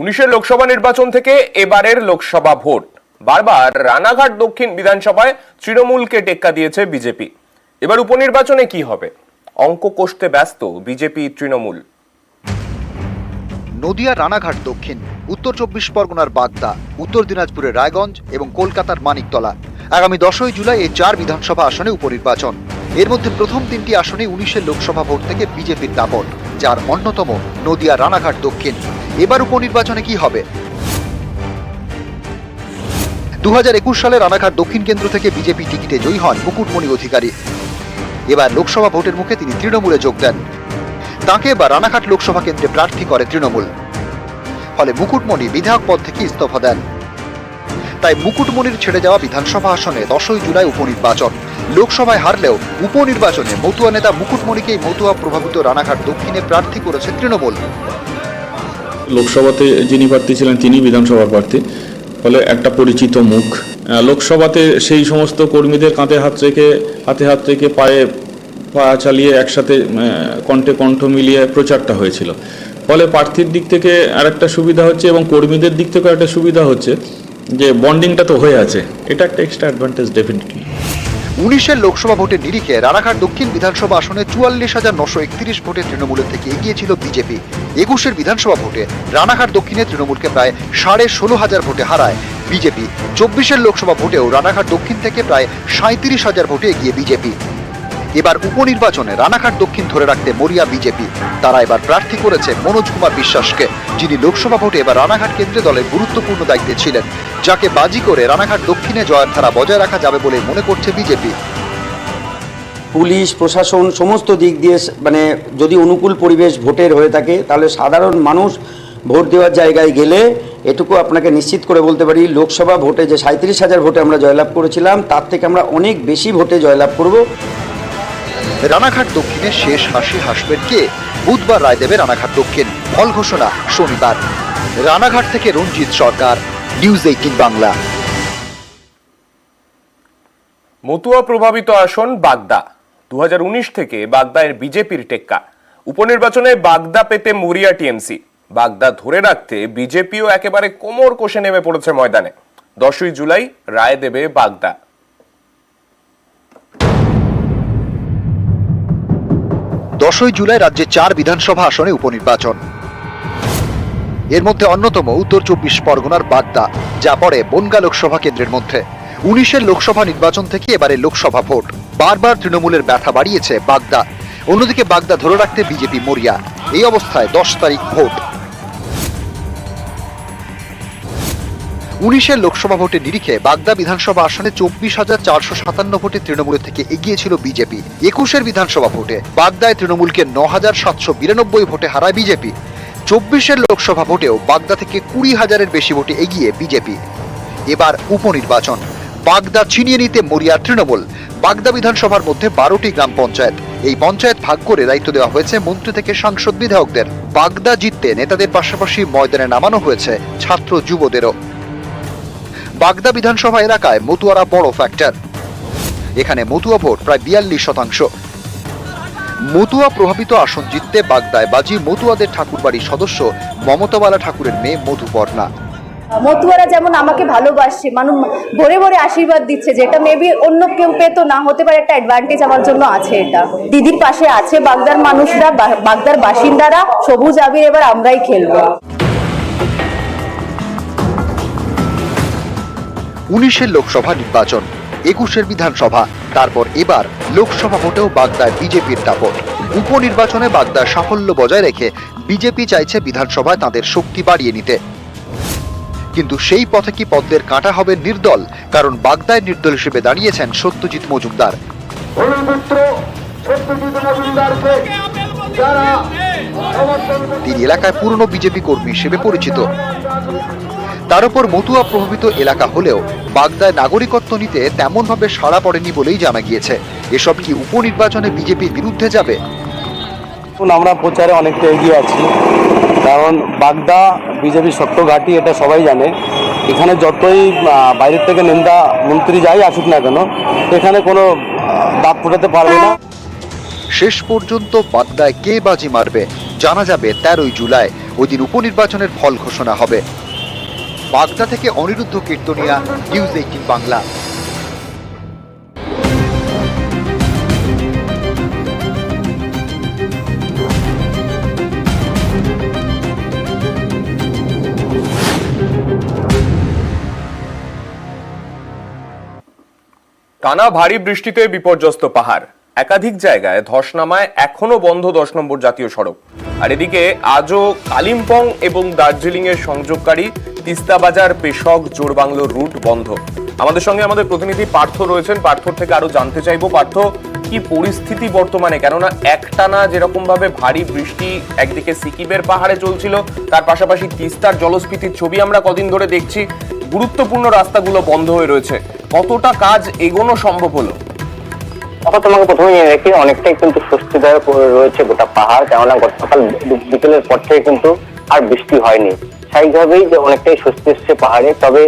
উনিশের লোকসভা নির্বাচন থেকে এবারের লোকসভা ভোট। বারবার রানাঘাট দক্ষিণ বিধানসভায় তৃণমূলকে টেক্কা দিয়েছে বিজেপি। এবার উপনির্বাচনে কি হবে? অঙ্ক কষতে ব্যস্ত বিজেপি তৃণমূল। নদিয়া, রানাঘাট, দক্ষিণ, উত্তর চব্বিশ পরগনার বাগদা, উত্তর দিনাজপুরের রায়গঞ্জ এবং কলকাতার মানিকতলা। আগামী দশই জুলাই এই চার বিধানসভা আসনে উপনির্বাচন। এর মধ্যে প্রথম তিনটি আসনে উনিশের লোকসভা ভোট থেকে বিজেপির দাপট। যার অন্যতম নদিয়া রানাঘাট দক্ষিণ। এবার উপনির্বাচনে কি হবে? দু হাজার একুশ সালে রানাঘাট দক্ষিণ কেন্দ্র থেকে বিজেপি টিকিটে জয়ী হন মুকুটমণি অধিকারী। এবার লোকসভা ভোটের মুখে তিনি তৃণমূলে যোগ দেন। তাঁকে এবার রানাঘাট লোকসভা কেন্দ্রে প্রার্থী করে তৃণমূল। ফলে মুকুটমণি বিধায়ক পদ থেকে ইস্তফা দেন। তাই মুকুটমণির ছেড়ে যাওয়া বিধানসভা আসনে দশই জুলাই উপনির্বাচন। লোকসভায় হারলেও উপনির্বাচনে মতুয়া নেতা মুকুটমণিকেই মতুয়া প্রভাবিত রানাঘাট দক্ষিণে প্রার্থী করেছে তৃণমূল। লোকসভাতে যিনি প্রার্থী ছিলেন তিনি বিধানসভার প্রার্থী। ফলে একটা পরিচিত মুখ। লোকসভাতে সেই সমস্ত কর্মীদের কাঁধে হাত রেখে, হাতে হাত রেখে পায়ে পা চালিয়ে একসাথে কণ্ঠে কণ্ঠ মিলিয়ে প্রচারটা হয়েছিল। ফলে প্রার্থীর দিক থেকে আরেকটা সুবিধা হচ্ছে এবং কর্মীদের দিক থেকেও একটা সুবিধা হচ্ছে যে বন্ডিংটা তো হয়ে আছে। এটা একটা এক্সট্রা অ্যাডভান্টেজ ডেফিনেটলি উনিশের লোকসভা ভোটের নিরিখে রানাঘাট দক্ষিণ বিধানসভা আসনে চুয়াল্লিশ হাজার নশো একত্রিশ ভোটে তৃণমূলের থেকে এগিয়ে ছিল বিজেপি। একুশের বিধানসভা ভোটে রানাঘাট দক্ষিণে তৃণমূলকে প্রায় সাড়ে ষোলো হাজার ভোটে হারায় বিজেপি। চব্বিশের লোকসভা ভোটেও রানাঘাট দক্ষিণ থেকে প্রায় সাঁত্রিশ হাজার ভোটে এগিয়ে বিজেপি। এবার উপনির্বাচনে রানাঘাট দক্ষিণ ধরে রাখতে মরিয়া বিজেপি। তারা এবার প্রার্থী করেছে মনোজ কুমার বিশ্বাসকে। যিনি লোকসভা ভোটে এবার রানাঘাট কেন্দ্রে দলের গুরুত্বপূর্ণ দায়িত্বে ছিলেন। যাকে বাজি করে রানাঘাট দক্ষিণে জয়ের ধারা বজায় রাখা যাবে বলে মনে করছে বিজেপি। পুলিশ, প্রশাসন, সমস্ত দিক দিয়ে মানে যদি অনুকূল পরিবেশ ভোটের হয়ে থাকে, তাহলে সাধারণ মানুষ ভোট দেওয়ার জায়গায় গেলে এটুকু আপনাকে নিশ্চিত করে বলতে পারি, লোকসভা ভোটে যে সাঁত্রিশ হাজার ভোটে আমরা জয়লাভ করেছিলাম, তার থেকে আমরা অনেক বেশি ভোটে জয়লাভ করব। রানাঘাট দক্ষিণে শেষ হাসি হাসবেন কে? বুধবার রায় দেবে রানাঘাট দক্ষিণ। ফল ঘোষণা, শনিবার। রানাঘাট থেকে রঞ্জিত সরকার, নিউজ এইটিন বাংলা। মতুয়া প্রভাবিত আসন বাগদা। দু হাজার উনিশ থেকে বাগদায় বিজেপির টেক্কা। উপনির্বাচনে বাগদা পেতে মরিয়া টিএমসি। বাগদা ধরে রাখতে বিজেপিও একেবারে কোমর কষে নেমে পড়েছে ময়দানে। দশই জুলাই রায় দেবে বাগদা। দশই জুলাই রাজ্যে চার বিধানসভা আসনে উপনির্বাচন। এর মধ্যে অন্যতম উত্তর চব্বিশ পরগনার বাগদা, যা পড়ে বনগা লোকসভা কেন্দ্রের মধ্যে। উনিশের লোকসভা নির্বাচন থেকে এবারে লোকসভা ভোট। বারবার তৃণমূলের ব্যথা বাড়িয়েছে বাগদা। অন্যদিকে বাগদা ধরে রাখতে বিজেপি মরিয়া। এই অবস্থায় দশ তারিখ ভোট। উনিশের লোকসভা ভোটের নিরিখে বাগদা বিধানসভা আসনে চব্বিশ হাজার চারশো সাতান্ন ভোটে তৃণমূলের থেকে এগিয়ে ছিল বিজেপি। একুশের বিধানসভা ভোটে বাগদায় তৃণমূলকে ন হাজার সাতশো বিরানব্বই ভোটে হারায় বিজেপি। চব্বিশের লোকসভা ভোটেও বাগদা থেকে কুড়ি হাজারের বেশি ভোটে এগিয়ে বিজেপি। এবার উপনির্বাচন। বাগদা ছিনিয়ে নিতে মরিয়া তৃণমূল। বাগদা বিধানসভার মধ্যে বারোটি গ্রাম পঞ্চায়েত। এই পঞ্চায়েত ভাগ করে দায়িত্ব দেওয়া হয়েছে মন্ত্রী থেকে সাংসদ বিধায়কদের। বাগদা জিততে নেতাদের পাশাপাশি ময়দানে নামানো হয়েছে ছাত্র যুবদেরও। বাগদা বিধানসভা এলাকায় মতুয়ারা বড় ফ্যাক্টর এখানে মতুয়া ভোট প্রায় বিয়াল্লিশ শতাংশ। মতুয়া প্রভাবিত আসন জিততে বাগদায় বাজি মতুয়াদের ঠাকুরবাড়ির সদস্য মমতাবালা ঠাকুরের মেয়ে মধুপর্ণা। মতুয়ারা যেমন আমাকে ভালোবাসছে মানুষ ভরে ভরে আশীর্বাদ দিচ্ছে, যেটা মেবি অন্য কেউ পেতো না, হতে পারে একটা অ্যাডভান্টেজ আমার জন্য আছে এটা। দিদির পাশে আছে বাগদার মানুষরা বাগদার বাসিন্দারা, সবুজ আবির এবার আমরাই খেলব। উনিশের লোকসভা নির্বাচন একুশের বিধানসভা তারপর এবার লোকসভা ভোটেও বাগদায় বিজেপির দাপট। উপনির্বাচনে বাগদার সাফল্য বজায় রেখে বিজেপি চাইছে বিধানসভায় তাদের শক্তি বাড়িয়ে নিতে। কিন্তু সেই পথে কি পদ্মের কাঁটা হবে নির্দল? কারণ বাগদায় নির্দল হিসেবে দাঁড়িয়েছেন সত্যজিৎ মজুমদার। তিনি এলাকায় পুরনো বিজেপি কর্মী হিসেবে পরিচিত। তার উপর মতুয়া প্রভাবিত এলাকা হলেও বাগদায় নাগরিকত্ব নিতে তেমনভাবে সাড়া পড়েনি বলেই জানা গিয়েছে। এসব কি উপনির্বাচনে বিজেপির বিরুদ্ধে যাবে? আমরা প্রচারে অনেকটা এগিয়ে আছি। কারণ বাগদা বিজেপি সত্য ঘাঁটি এটা সবাই জানে। এখানে যতই বাইরের থেকে নিন্দা মন্ত্রী যাই আসুক না কেন এখানে কোনো দাঁত ফোটাতে পারবে না। শেষ পর্যন্ত বাগদায় কে বাজি মারবে? জানা যাবে তেরোই জুলাই। ওই দিন উপনির্বাচনের ফল ঘোষণা হবে। বাগদা থেকে অনিরুদ্ধ কীর্তনিয়া নিউজ এইটিন বাংলা। টানা ভারী বৃষ্টিতে বিপর্যস্ত পাহাড়। একাধিক জায়গায় ধস নামায় এখনও বন্ধ দশ নম্বর জাতীয় সড়ক। আর এদিকে আজও কালিম্পং এবং দার্জিলিং এর সংযোগকারী তিস্তা বাজার, পেশক জোরবাংলো রুট বন্ধ। আমাদের সঙ্গে আমাদের প্রতিনিধি পার্থ রয়েছেন। পার্থর থেকে আরও জানতে চাইব। পার্থ, কি পরিস্থিতি বর্তমানে? কেননা একটানা যেরকম ভাবে ভারী বৃষ্টি একদিকে সিকিমের পাহাড়ে চলছিল, তার পাশাপাশি তিস্তার জলস্ফীতির ছবি আমরা কদিন ধরে দেখছি। গুরুত্বপূর্ণ রাস্তাগুলো বন্ধ হয়ে রয়েছে। কতটা কাজ এগোনো সম্ভব হলো? তখন তোমাকে প্রথমে নিয়ে রেখে, অনেকটাই কিন্তু স্বস্তিদায়ক রয়েছে গোটা পাহাড়, কেননা গতকাল বিকেলের পর থেকে কিন্তু আর বৃষ্টি হয়নি। স্বাভাবিকভাবেই যে অনেকটাই স্বস্তি এসছে পাহাড়ে, তবে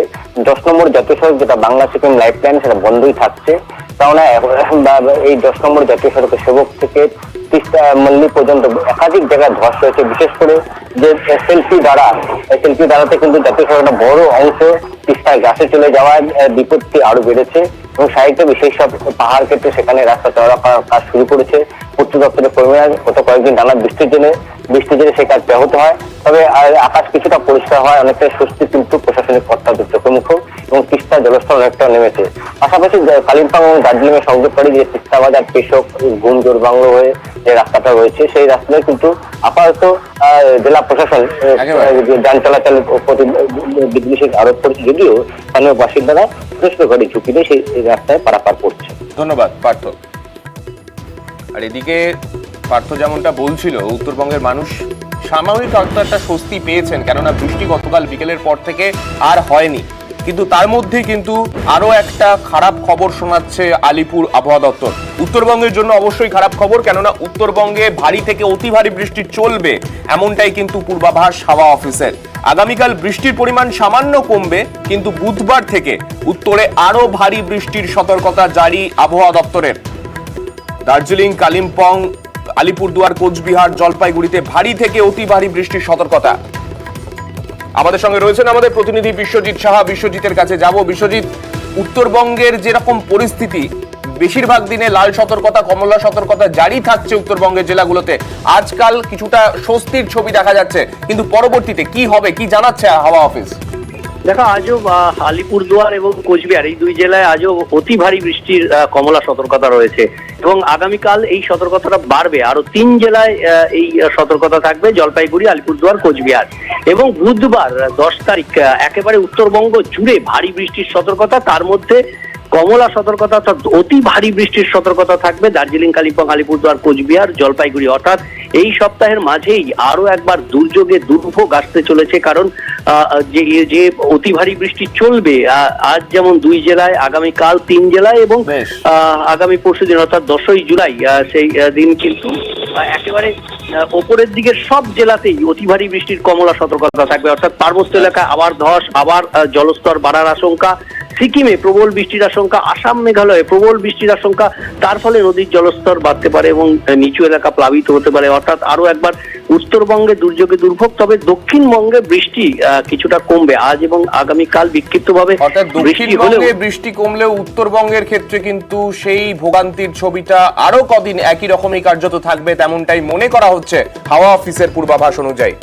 দশ নম্বর জাতীয় সড়ক যেটা বাংলা সিকিম লাইফ লাইন, সেটা বন্ধই থাকছে। কেননা এই দশ নম্বর জাতীয় সড়কের সেবক থেকে তিস্তা, মল্লি পর্যন্ত একাধিক জায়গায় ধস রয়েছে। বিশেষ করে যে সেলফি দ্বারা সেলফি দ্বারাতে কিন্তু জাতীয় সড়কের বড় অংশ তিস্তার গাছে চলে যাওয়ার বিপত্তি আরও বেড়েছে এবং সাহিত্য সেই সব পাহাড় ক্ষেত্রে সেখানে রাস্তা চওড়া করার কাজ শুরু করেছে। পূর্ত দপ্তরের কর্মীরা গত কয়েকদিন নানা বৃষ্টির জন্য বৃষ্টির জন্য সেই কাজ ব্যাহত হয়। তবে আকাশ কিছুটা পরিষ্কার হয় অনেকটা স্বস্তি, কিন্তু প্রশাসনিক কর্তাদের চোখে মুখ এবং তিস্তা জলস্তর অনেকটা নেমেছে। পাশাপাশি কালিম্পং এবং দার্জিলিং এর সংযোগকারী যে তিস্তা বাজার পেশক ঘুমজোর বাংলো হয়ে যে রাস্তাটা রয়েছে সেই রাস্তায় কিন্তু আপাতত জেলা প্রশাসন যান চলাচলের প্রতি বিধিনিষেধ আরোপ করেছে যদিও স্থানীয় বাসিন্দারা যথেষ্ট দিয়ে সেই সেই রাস্তায় পারাপার করছে। ধন্যবাদ পার্থ। আর এদিকে পার্থ যেমনটা বলছিল, উত্তরবঙ্গের মানুষ সাময়িক হয়তো একটা স্বস্তি পেয়েছেন, কেননা বৃষ্টি গতকাল বিকেলের পর থেকে আর হয়নি। কিন্তু তার মধ্যে কিন্তু আরও একটা খারাপ খবর শোনাচ্ছে আলিপুর আবহাওয়া দপ্তর। উত্তরবঙ্গের জন্য অবশ্যই খারাপ খবর, কেননা উত্তরবঙ্গে ভারী থেকে অতি ভারী বৃষ্টি চলবে, এমনটাই কিন্তু পূর্বাভাস হাওয়া অফিসের। আগামীকাল বৃষ্টির পরিমাণ সামান্য কমবে, কিন্তু বুধবার থেকে উত্তরে আরও ভারী বৃষ্টির সতর্কতা জারি আবহাওয়া দপ্তরের। দার্জিলিং, কালিম্পং আলিপুরদুয়ার, কোচবিহার, জলপাইগুড়িতে ভারী থেকে অতি ভারী বৃষ্টির সতর্কতা। আমাদের সঙ্গে রয়েছেন আমাদের প্রতিনিধি বিশ্বজিৎ সাহা। বিশ্বজিতের কাছে যাব। বিশ্বজিৎ, উত্তরবঙ্গের যেরকম পরিস্থিতি, বেশিরভাগ দিনে লাল সতর্কতা, কমলা সতর্কতা জারি থাকছে উত্তরবঙ্গের জেলাগুলোতে। আজকাল কিছুটা স্বস্তির ছবি দেখা যাচ্ছে। কিন্তু পরবর্তীতে কি হবে, কি জানাচ্ছে হাওয়া অফিস? দেখো, আজও আলিপুরদুয়ার এবং কোচবিহার এই দুই জেলায় আজও অতি ভারী বৃষ্টির কমলা সতর্কতা রয়েছে। এবং আগামীকাল এই সতর্কতাটা বাড়বে। আরও তিন জেলায় এই সতর্কতা থাকবে, জলপাইগুড়ি, আলিপুরদুয়ার, কোচবিহার। এবং বুধবার দশ তারিখ একেবারে উত্তরবঙ্গ জুড়ে ভারী বৃষ্টির সতর্কতা, তার মধ্যে কমলা সতর্কতা অর্থাৎ অতি ভারী বৃষ্টির সতর্কতা থাকবে। দার্জিলিং, কালিম্পং, আলিপুরদুয়ার, কোচবিহার, জলপাইগুড়ি, অর্থাৎ এই সপ্তাহের মাঝেই আরও একবার দুর্যোগে দুর্ভোগ আসতে চলেছে কারণ আহ, যে যে অতি ভারী বৃষ্টি চলবে আজ যেমন দুই জেলায় আগামীকাল তিন জেলায় এবং আহ, আগামী পরশু দিন অর্থাৎ দশই জুলাই আহ, সেই দিন কিন্তু একেবারে ওপরের দিকের সব জেলাতেই অতি ভারী বৃষ্টির কমলা সতর্কতা থাকবে। অর্থাৎ পার্বত্য এলাকায় আবার ধস আবার জলস্তর বাড়ার আশঙ্কা সিকিমে প্রবল বৃষ্টির আশঙ্কা আসাম মেঘালয়ে প্রবল বৃষ্টির আশঙ্কা তার ফলে নদীর জলস্তর বাড়তে পারে এবং নিচু এলাকা প্লাবিত হতে পারে। অর্থাৎ আরও একবার উত্তরবঙ্গে দুর্যোগে দুর্ভোগ তবে দক্ষিণবঙ্গে বৃষ্টি কিছুটা কমবে। আজ এবং আগামীকাল বিক্ষিপ্তভাবে অর্থাৎ বৃষ্টি দক্ষিণবঙ্গে বৃষ্টি কমলেও উত্তরবঙ্গের ক্ষেত্রে কিন্তু সেই ভোগান্তির ছবিটা আরও কদিন একই রকমই কার্যত থাকবে তেমনটাই মনে করা হচ্ছে হাওয়া অফিসের পূর্বাভাস অনুযায়ী।